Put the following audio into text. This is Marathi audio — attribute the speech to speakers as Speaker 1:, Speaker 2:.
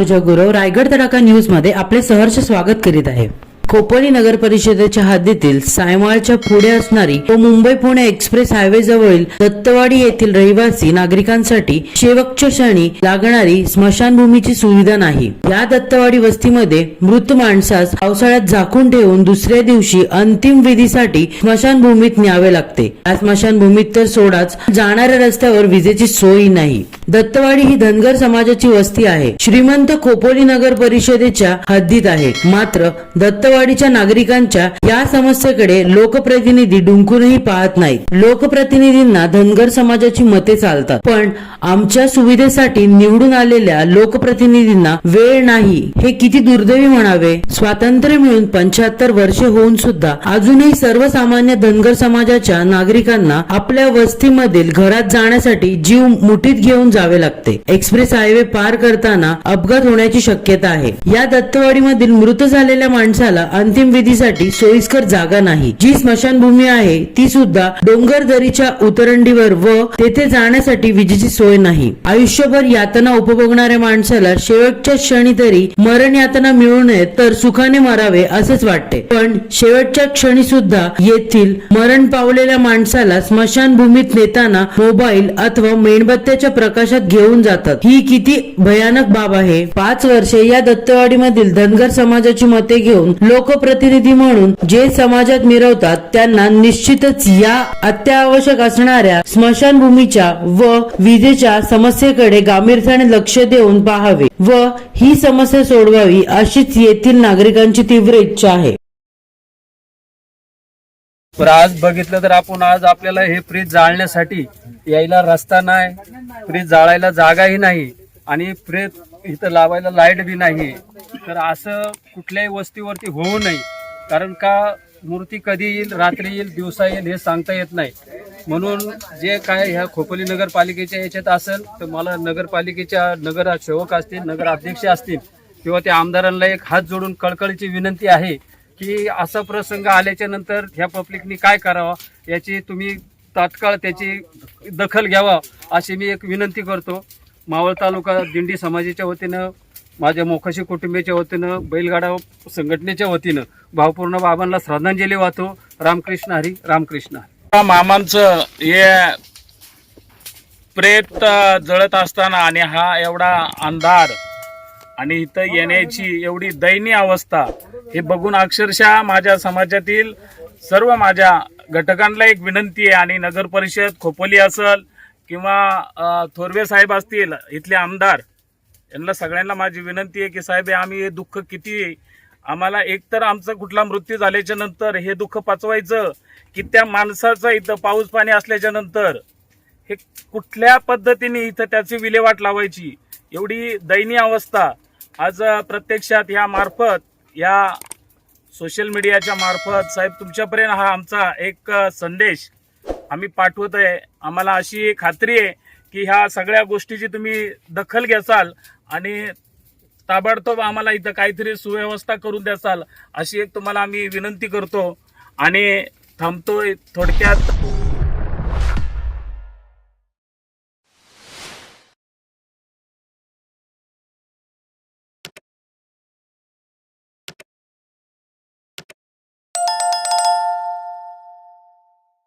Speaker 1: अनुजा गुरव रायगड तडाखा न्यूजमध्ये आपले सहर्ष स्वागत करीत आहे. खोपोली नगर परिषदेच्या हद्दीतील सायमाळच्या पुढे असणारी व मुंबई पुणे एक्सप्रेस हायवे जवळील दत्तवाडी येथील रहिवासी नागरिकांसाठी शेवटच्या क्षणी लागणारी स्मशानभूमीची सुविधा नाही. या दत्तवाडी वस्तीमध्ये मृत माणसास पावसाळ्यात झाकून ठेवून दुसऱ्या दिवशी अंतिम विधीसाठी स्मशानभूमीत न्यावे लागते. या स्मशानभूमीत तर सोडाच जाणाऱ्या रस्त्यावर विजेची सोय नाही. दत्तवाडी ही धनगर समाजाची वस्ती आहे. श्रीमंत खोपोली नगर परिषदेच्या हद्दीत आहे. मात्र दत्तवाडीच्या नागरिकांच्या या समस्येकडे लोकप्रतिनिधी डुंकूनही पाहत नाहीत. लोकप्रतिनिधींना धनगर समाजाची मते चालतात. पण आमच्या सुविधेसाठी निवडून आलेल्या लोकप्रतिनिधींना वेळ नाही. हे किती दुर्दैवी म्हणावे? स्वातंत्र्य मिळून पंच्याहत्तर वर्षे होऊन सुद्धा अजूनही सर्वसामान्य धनगर समाजाच्या नागरिकांना आपल्या वस्तीमधील घरात जाण्यासाठी जीव मुठीत घेऊन जावे लागते. एक्सप्रेस हायवे पार करताना अपघात होण्याची शक्यता आहे. या दत्तवाडीमधील मृत झालेल्या माणसाला अंतिम विधीसाठी सोयीस्कर जागा नाही. जी स्मशानभूमी आहे ती सुद्धा डोंगर दरीच्या उतरंडीवर व तेथे जाण्यासाठी विजेची सोय नाही. आयुष्यभर यातना उपभोगणाऱ्या माणसाला शेवटच्या क्षणी तरी मरण यातना मिळू नये तर सुखाने मरावे असेच वाटते. पण शेवटच्या क्षणी सुद्धा येथील मरण पावलेल्या माणसाला स्मशानभूमीत नेताना मोबाईल अथवा मेणबत्त्याच्या प्रकाशात घेऊन जातात. ही किती भयानक बाब आहे. पाच वर्षे या दत्तवाडीमधील धनगर समाजाची मते घेऊन लोक लोकप्रतिनिधी म्हणून जे समाजात मिरवतात त्यांना निश्चितच या अत्यावश्यक असणाऱ्या स्मशानभूमीच्या व विजेच्या समस्येकडे गांभीर्याने लक्ष देऊन पाहावे व ही समस्या सोडवावी अशीच येथील नागरिकांची तीव्र इच्छा आहे.
Speaker 2: आज बघितलं तर आपण आज आपल्याला हे फ्रीज जाळण्यासाठी यायला रस्ता नाही फ्रीज जाळायला जागाही नाही आणि फ्रीज इथं लावायला लाइट बी नाही तर असं कुठल्याही वस्तीवरती होऊ नये. कारण का मूर्ती कधी येईल रात्री येईल दिवसा येईल हे सांगता येत नाही. म्हणून जे काय ह्या खोपोली नगरपालिकेच्या याच्यात असेल तर मला नगरपालिकेच्या नगर सेवक असतील नगर अध्यक्ष असतील किंवा त्या आमदारांना एक हात जोडून कळकळीची विनंती आहे की असा प्रसंग आल्याच्यानंतर ह्या पब्लिकनी काय करावा याची तुम्ही तात्काळ त्याची दखल घ्यावा अशी मी एक विनंती करतो. मावळ तालुका दिंडी समाजाच्या वतीनं माझ्या मोखाशी कुटुंबियाच्या वतीनं बैलगाडा संघटनेच्या वतीनं भावपूर्ण बाबांना श्रद्धांजली वाहतो. रामकृष्ण हरी रामकृष्ण हरी.
Speaker 3: मामांचं हे प्रेत जळत असताना आणि हा एवढा अंधार आणि इथं येण्याची एवढी दयनीय अवस्था हे बघून अक्षरशः माझ्या समाजातील सर्व माझ्या घटकांना एक विनंती आहे आणि नगर परिषद खोपोली असल किंवा थोरवे साहेब असतील इथले आमदार यांना सगळ्यांना माझी विनंती आहे की साहेब हे आम्ही हे दुःख किती आम्हाला एकतर आमचा कुठला मृत्यू झाल्याच्यानंतर हे दुःख पचवायचं की त्या माणसाचं इथं पाऊस पाणी असल्याच्या नंतर हे कुठल्या पद्धतीने इथं त्याची विल्हेवाट लावायची? एवढी दयनीय अवस्था. आज प्रत्यक्षात ह्या मार्फत या सोशल मीडियाच्या मार्फत साहेब तुमच्यापर्यंत हा आमचा एक संदेश आम्ही पाठवत आहे आम्हाला अशी खात्री आहे की ह्या सगळ्या गोष्टीची तुम्ही दखल घ्यासाल आणि ताबडतोब आम्हाला इथं काहीतरी सुव्यवस्था करून द्यासाल अशी एक तुम्हाला आम्ही विनंती करतो. आणि थांबतोय थोडक्यात.